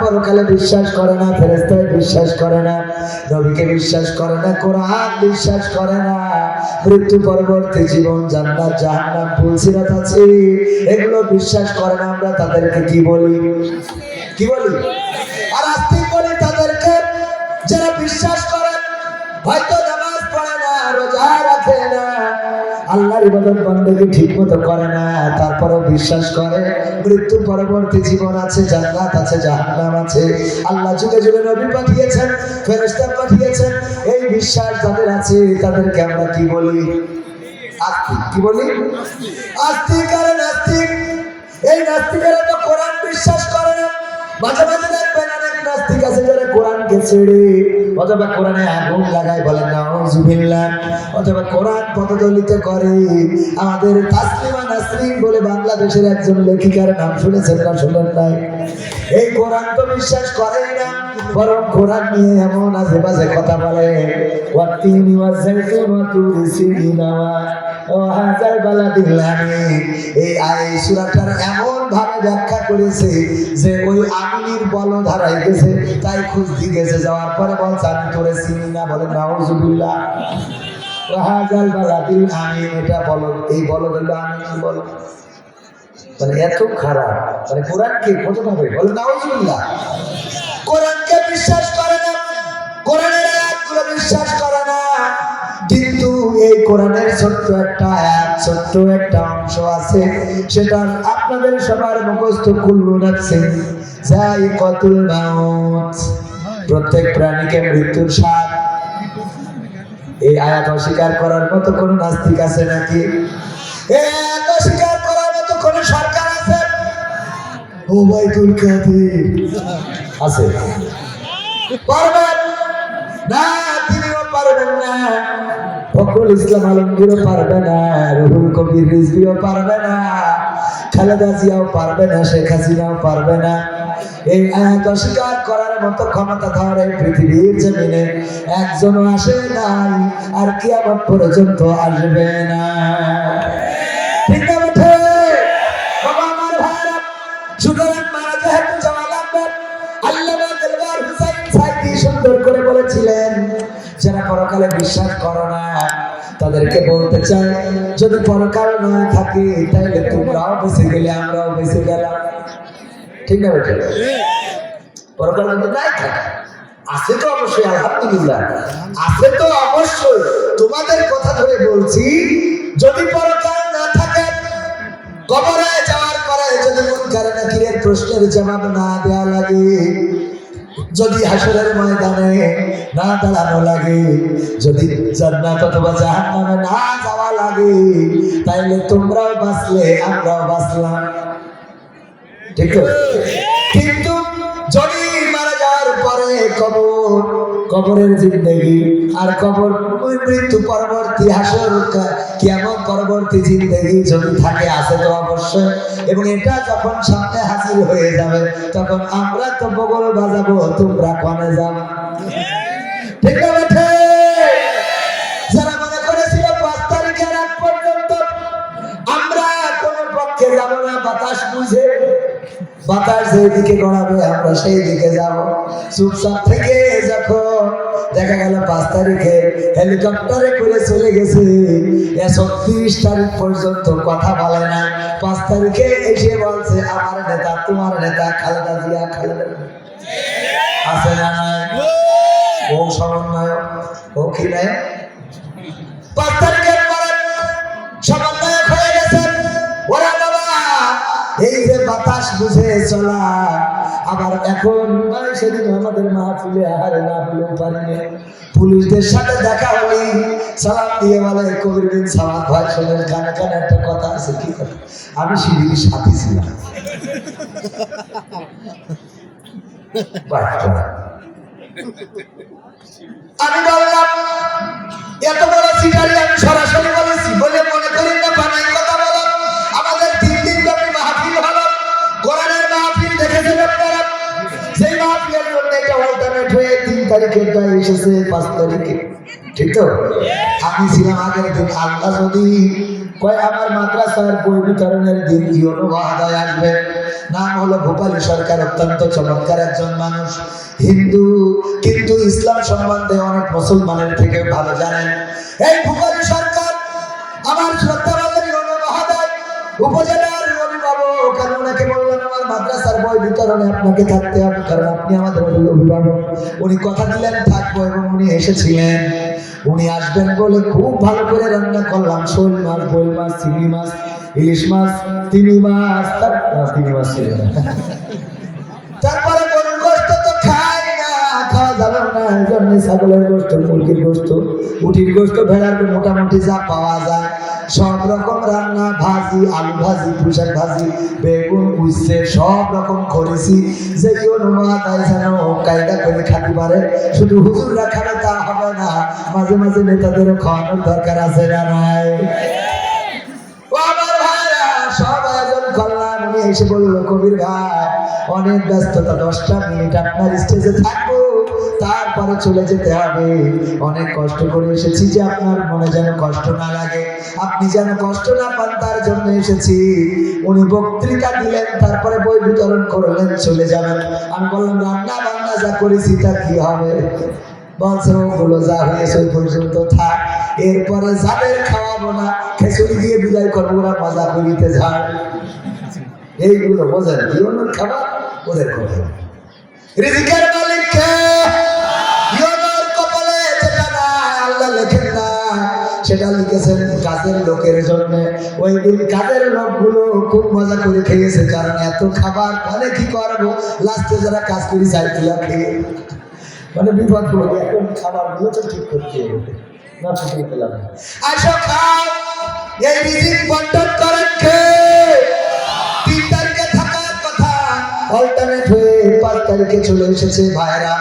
পরকালে বিশ্বাস করে না ফেরেস্তায় বিশ্বাস করে না, নবীকে বিশ্বাস করে না, কোরআন বিশ্বাস করে না। মৃত্যু পরবর্তী জীবন জান্নাত, জাহান্নাম, ফুলসিরাত আছে। এগুলো বিশ্বাস করে না আমরা, তাদেরকে কি বলি? কি বলি? আর আস্তিক বলি তাদেরকে, যারা বিশ্বাস করে, হয়তো আল্লাহর ইবাদত বন্দেগী ঠিক মতো করে না, তারপরেও বিশ্বাস করে। মৃত্যু পরবর্তী জীবন আছে, জান্নাত আছে, জাহান্নাম আছে। আল্লাহ যুগে যুগে নবী পাঠিয়েছেন, ফেরেশতা পাঠিয়েছেন। এই বিশ্বাস যাদের আছে, তাদেরকে আমরা কি বলি? আস্তিক। কি বলি? আস্তিক আর নাস্তিক। এই নাস্তিকেরা তো কোরআন বিশ্বাস করে না। মাঝে মাঝে দেখবেন নাস্তিক আছে যারা কোরআনকে ছেড়ে, অথবা কোরআনে আগুন লাগায় বলেন না জুবিল্লাহ অথবা কোরআন পদদলিত করে। আমাদের তাসলিমা নাসরিন বলে বাংলাদেশের একজন লেখিকার নাম শুনেছেন না শুনেন নাই? এই কোরআন তো বিশ্বাস করেই না, বরং কোরআন নিয়ে এমন আজে বাজে কথা বলে। ওয়াতিনি ওয়াজাইতুন বালা এই সূরাটার এমন ভাবে ব্যাখ্যা করেছে যে ওই আগুনের বল ধারাই গেছে, তাই খুঁজ দিয়ে গেছে। যাওয়ার পরে বলছে, আমি তোরে চিনি না। বলে, নাউজুবিল্লাহ। বালা আমি এটা বলো, এই বলো বলল বলো। মানে এত খারাপ। মানে কোরআনকে বলে কোরআনকে বিশ্বাস করে না। কোরআনের আয়াতগুলো বিশ্বাস করে না। কিন্তু এই কোরআনের ছোট্ট একটা আয়াত, ছোট্ট একটা অংশ আছে, সেটা আপনাদের সবার মুখস্থ কুল্লু রাখছে প্রত্যেক প্রাণীকে মৃত্যুর স্বাদ। এই আয়াত অস্বীকার করার মতো কোন নাস্তিক আছে নাকি? অস্বীকার করার মতো কোন আছে? না পারবে না। রুহুল কবির পারবে না। খালেদা জিয়াও পারবে না। শেখ হাসিনাও পারবে না। এই আয়াত অস্বীকার করার মতো ক্ষমতা পৃথিবীর জমিনে। একজনও আসে নাই, আর পর্যন্ত আসবে না। যারা পরকালে বিশ্বাস করো না, তাদেরকে বলতে চাই, যদি পরকাল না থাকে, তাহলে তোমরাও বেঁচে গেলে, আমরাও বেঁচে গেলাম। ঠিক না বেটে? পরকাল কিন্তু নাই থাকে। আছে তো অবশ্যই, আলহামদুলিল্লাহ। আছে তো অবশ্যই। তোমাদের কথা ধরে বলছি, যদি পরকাল না থাকে কবরে যাওয়ার পরে যদি মন মুনকার নাকিরের প্রশ্নের জবাব না দেয়া লাগে? যদি হাসরের ময়দানে না দাঁড়ানো লাগে, যদি জান্নাত অথবা জাহান্নামে না যাওয়া লাগে, তাইলে তোমরাও বাঁচলে, আমরাও বাঁচলাম। ঠিক কিন্তু যদি মারা যাওয়ার পরে কবর, কবরের জিন্দগি আর কবর মৃত্যু পরবর্তী কেমন পরবর্তী জিন্দগি যদি থাকে, আছে তো অবশ্যই। এবং এটা যখন সামনে হাজির হয়ে যাবে, তখন আমরা তো বগল বাজাবো, তোমরা কনে যাবে। ঠিক আছে বাতাস যেদিকে গড়াবে আমরা সেই দিকে যাব। চুপচাপ থেকে যখন দেখা গেল পাঁচ তারিখে হেলিকপ্টারে করে চলে গেছে ছত্রিশ তারিখ পর্যন্ত কথা বলে না। পাঁচ তারিখে এসে বলছে আমার নেতা তোমার নেতা খালেদা জিয়া খালেদা আছে না ও! সমন্বয় ও কি নাই? পাঁচ তারিখের এই যে বাতাস বুঝে চলা, আবার এখন সেদিন আমাদের মাহফিলে আহারে না পেলেও পারিনি। পুলিশদের সাথে দেখা হলি সালাম দিয়ে বলে, কবির বিন সালাম ভাই, শোনেন, কানে কানে একটা কথা আছে, কি কথা? আমি শিবির সাথী ছিলাম। আমি বললাম, এত বড় সিটারি আমি সরাসরি এসেছে পাঁচ তারিখে। ঠিক তো? আমি ছিলাম আগের দিন আল্লাহ যদি কয়, আমার মাদ্রাসার বই বিতরণের দিন আসবে। নাম হলো ভূপালী সরকার, অত্যন্ত চমৎকার একজন মানুষ, হিন্দু। কিন্তু ইসলাম সম্বন্ধে অনেক মুসলমানের থেকে ভালো জানেন। এই ভূপালী সরকার আমার শ্রদ্ধাবাদের মহোদয় উপজেলার অভিভাবক ওনাকে মাদ্রাসার বই বিতরণে আপনাকে থাকতে হবে, কারণ আপনি আমাদের অভিভাবক। উনি কথা দিলেন, থাকব এবং উনি এসেছিলেন। উনি আসবেন বলে খুব ভালো করে রান্না করলাম, শোল মাছ বই মাছ, চিংড়ি মাছ, ইলিশ মাছ, তিমি মাছ তিমি মাছ ছিল তারপরে ছাগলের গোস্ত মুরগির গোস্ত উটির গোস্ত ভেড়ার মোটামুটি যা পাওয়া যায়। সব রকম রান্না, ভাজি, আলু ভাজি পুষার ভাজি, বেগুন, উচ্ছে, সব রকম করেছি। যে কেউ নোয়া তাই যেন কায়দা করে খাতে পারে শুধু হুজুররা খাবে তা হবে না, মাঝে মাঝে নেতাদেরও খাওয়ানোর দরকার আছে না উনি এসে বলল, কবির ভাই, অনেক ব্যস্ততা, দশটা মিনিট আপনার স্টেজে থাকব তারপরে চলে যেতে হবে। অনেক কষ্ট করে এসেছি যে আপনার মনে যেন কষ্ট না লাগে। আপনি যেন কষ্ট না পান, তার জন্য এসেছি। উনি বক্তৃতা দিলেন, তারপরে বই বিতরণ করলেন, চলে যাবেন। আমি বললাম, রান্না বান্না যা করেছি তা কি হবে? যা হয়েছে ওই পর্যন্ত থাক। এরপরে যাদের খাওয়াবো না, খেচুড়ি দিয়ে বিদায় করব, ওরা মজা করিতে যায়। এইগুলো বোঝেন জীবনের খাবার? ওদের কথা। রিজিকের মালিককে আল্লাহ লেখেন না। সেটা লিখেছেন কাজের লোকের জন্য। ওই দিন কাজের লোকগুলো খুব মজা করে খেয়েছে, কারণ এত খাবার মানে কি করব? লাস্টে যারা কাজ করি চাইছিল খেয়ে মানে বিপদ হলো এখন খাবারগুলো তো ঠিক করতে কথা? চলে এসেছে ভাইরা